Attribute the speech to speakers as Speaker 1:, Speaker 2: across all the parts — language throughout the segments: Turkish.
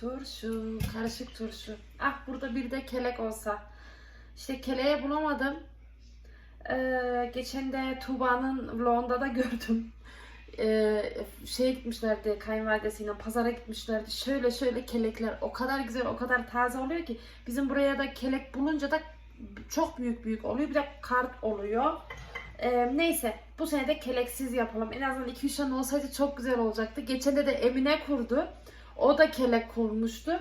Speaker 1: Turşu, karışık turşu. Ah burada bir de kelek olsa. İşte keleği bulamadım. Ee, geçen de Tuğba'nın vlogunda da gördüm. Ee, şeye gitmişlerdi kayınvalidesiyle pazara gitmişlerdi. Şöyle şöyle kelekler o kadar güzel o kadar taze oluyor ki bizim buraya da kelek bulunca da çok büyük büyük oluyor. Bir de kart oluyor. Ee, neyse bu sene de keleksiz yapalım. En azından 2-3 tane olsaydı çok güzel olacaktı. Geçen de de Emine kurdu. O da kelek kurmuştu.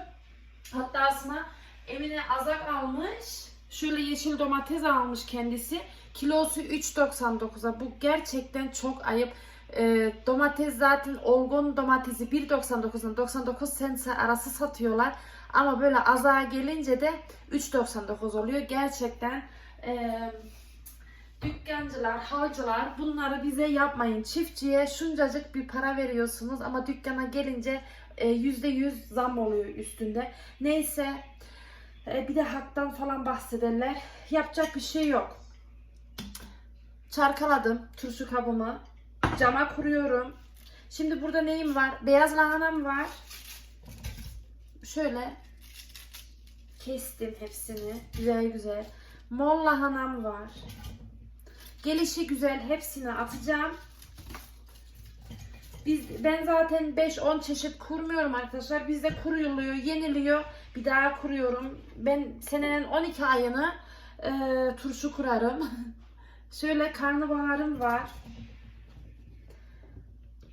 Speaker 1: Hatta aslında Emine azak almış. Şöyle yeşil domates almış kendisi. Kilosu 3.99'a. Bu gerçekten çok ayıp. Ee, domates zaten olgun domatesi 1.99'dan 99 cent arası satıyorlar. Ama böyle azağa gelince de 3.99 oluyor. Gerçekten eee dükkancılar, halcılar bunları bize yapmayın. Çiftçiye şuncacık bir para veriyorsunuz ama dükkana gelince e, yüzde yüz zam oluyor üstünde. Neyse e, bir de haktan falan bahsederler. Yapacak bir şey yok. Çarkaladım turşu kabımı. Cama kuruyorum. Şimdi burada neyim var? Beyaz lahanam var. Şöyle kestim hepsini. Güzel güzel. Mol lahanam var. Gelişi güzel hepsini atacağım. Biz, ben zaten 5-10 çeşit kurmuyorum arkadaşlar. Bizde kuruluyor, yeniliyor. Bir daha kuruyorum. Ben senenin 12 ayını e, turşu kurarım. Şöyle karnabaharım var.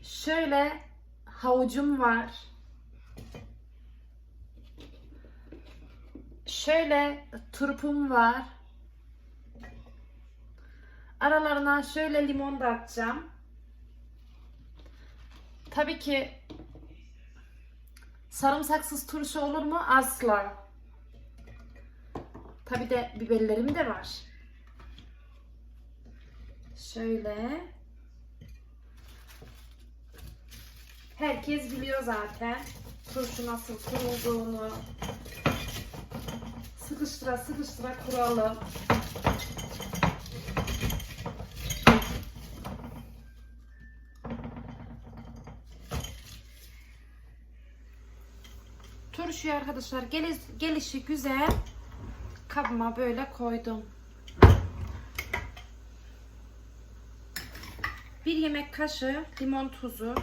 Speaker 1: Şöyle havucum var. Şöyle turpum var. Aralarına şöyle limon da atacağım. Tabii ki sarımsaksız turşu olur mu? Asla. Tabii de biberlerim de var. Şöyle. Herkes biliyor zaten turşu nasıl kurulduğunu. Sıkıştıra sıkıştıra kuralım. Turşuyu arkadaşlar geliş, gelişi güzel kabıma böyle koydum. Bir yemek kaşığı limon tuzu.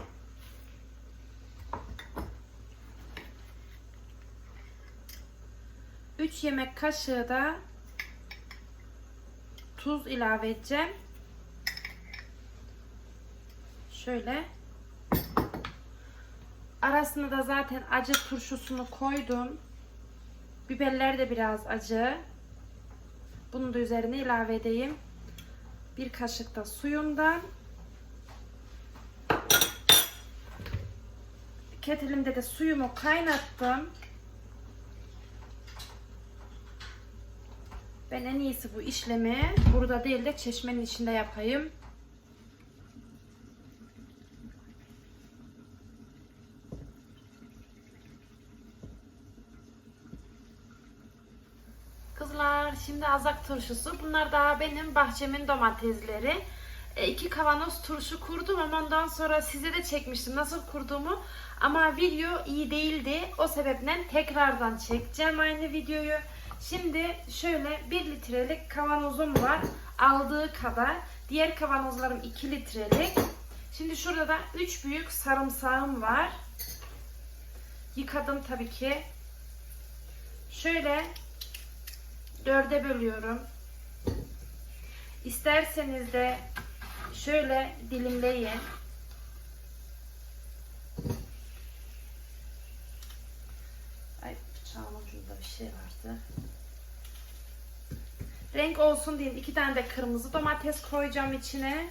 Speaker 1: Üç yemek kaşığı da tuz ilave edeceğim. Şöyle Arasına da zaten acı turşusunu koydum. Biberler de biraz acı. Bunu da üzerine ilave edeyim. Bir kaşık da suyumdan. Ketilimde de suyumu kaynattım. Ben en iyisi bu işlemi burada değil de çeşmenin içinde yapayım. Kızlar şimdi azak turşusu. Bunlar daha benim bahçemin domatesleri. E, iki kavanoz turşu kurdum ama ondan sonra size de çekmiştim nasıl kurduğumu. Ama video iyi değildi. O sebeple tekrardan çekeceğim aynı videoyu. Şimdi şöyle 1 litrelik kavanozum var. Aldığı kadar. Diğer kavanozlarım 2 litrelik. Şimdi şurada da 3 büyük sarımsağım var. Yıkadım tabii ki. Şöyle dörde bölüyorum. İsterseniz de şöyle dilimleyin. Ay bıçağımın ucunda bir şey vardı. Renk olsun diye iki tane de kırmızı domates koyacağım içine.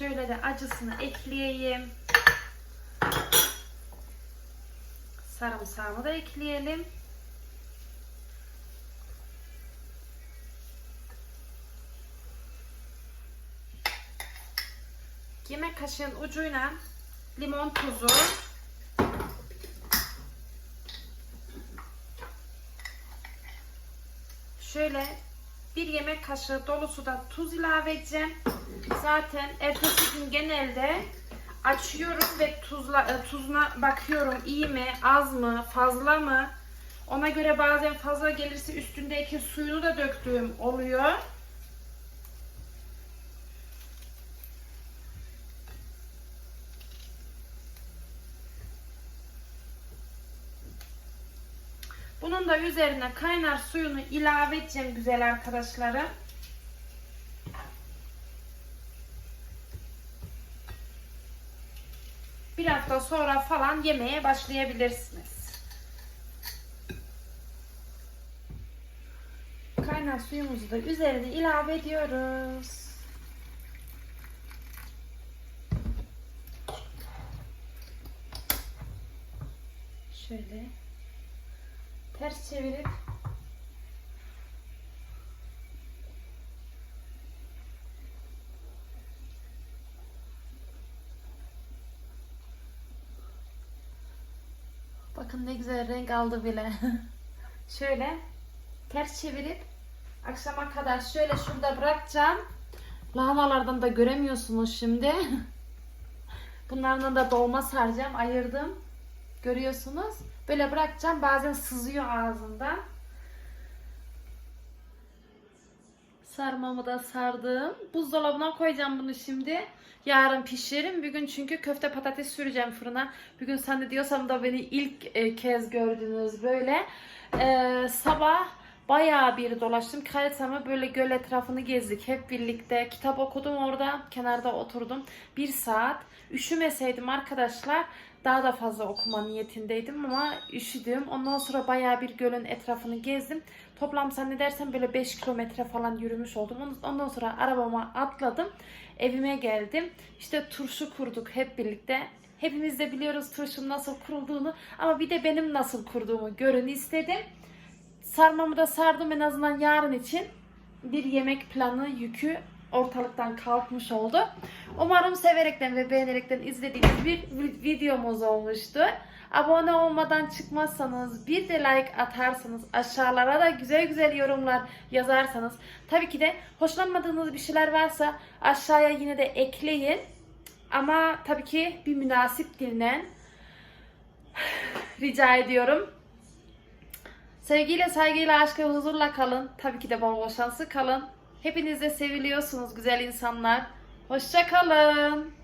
Speaker 1: Şöyle de acısını ekleyeyim. Sarımsağını da ekleyelim. Yemek kaşığın ucuyla limon tuzu şöyle bir yemek kaşığı dolusu da tuz ilave edeceğim. Zaten ertesi gün genelde açıyorum ve tuzla, e, tuzuna bakıyorum iyi mi, az mı, fazla mı? Ona göre bazen fazla gelirse üstündeki suyunu da döktüğüm oluyor. Bunun da üzerine kaynar suyunu ilave edeceğim güzel arkadaşlarım. Bir hafta sonra falan yemeye başlayabilirsiniz. Kaynar suyumuzu da üzerine ilave ediyoruz. Şöyle ters çevirip Bakın ne güzel renk aldı bile. şöyle ters çevirip akşama kadar şöyle şurada bırakacağım. Lahanalardan da göremiyorsunuz şimdi. Bunlardan da dolma saracağım. Ayırdım. Görüyorsunuz. Böyle bırakacağım. Bazen sızıyor ağzından. Sarmamı da sardım. Buzdolabına koyacağım bunu şimdi. Yarın pişiririm. Bugün çünkü köfte patates süreceğim fırına. Bugün sen de diyorsam da beni ilk e, kez gördünüz böyle. Ee, sabah bayağı bir dolaştım. Haritamı böyle göl etrafını gezdik hep birlikte. Kitap okudum orada. Kenarda oturdum. Bir saat. Üşümeseydim arkadaşlar daha da fazla okuma niyetindeydim ama üşüdüm. Ondan sonra bayağı bir gölün etrafını gezdim. Toplam zannedersem böyle 5 kilometre falan yürümüş oldum. Ondan sonra arabama atladım. Evime geldim. İşte turşu kurduk hep birlikte. Hepimiz de biliyoruz turşunun nasıl kurulduğunu ama bir de benim nasıl kurduğumu görün istedim. Sarmamı da sardım en azından yarın için bir yemek planı yükü ortalıktan kalkmış oldu. Umarım severekten ve beğenerekten izlediğiniz bir vi- videomuz olmuştu. Abone olmadan çıkmazsanız bir de like atarsanız aşağılara da güzel güzel yorumlar yazarsanız tabii ki de hoşlanmadığınız bir şeyler varsa aşağıya yine de ekleyin. Ama tabii ki bir münasip dinlen. Rica ediyorum. Sevgiyle, saygıyla, aşk ve huzurla kalın. Tabii ki de bol bol şanslı kalın. Hepiniz seviliyorsunuz güzel insanlar. Hoşça kalın.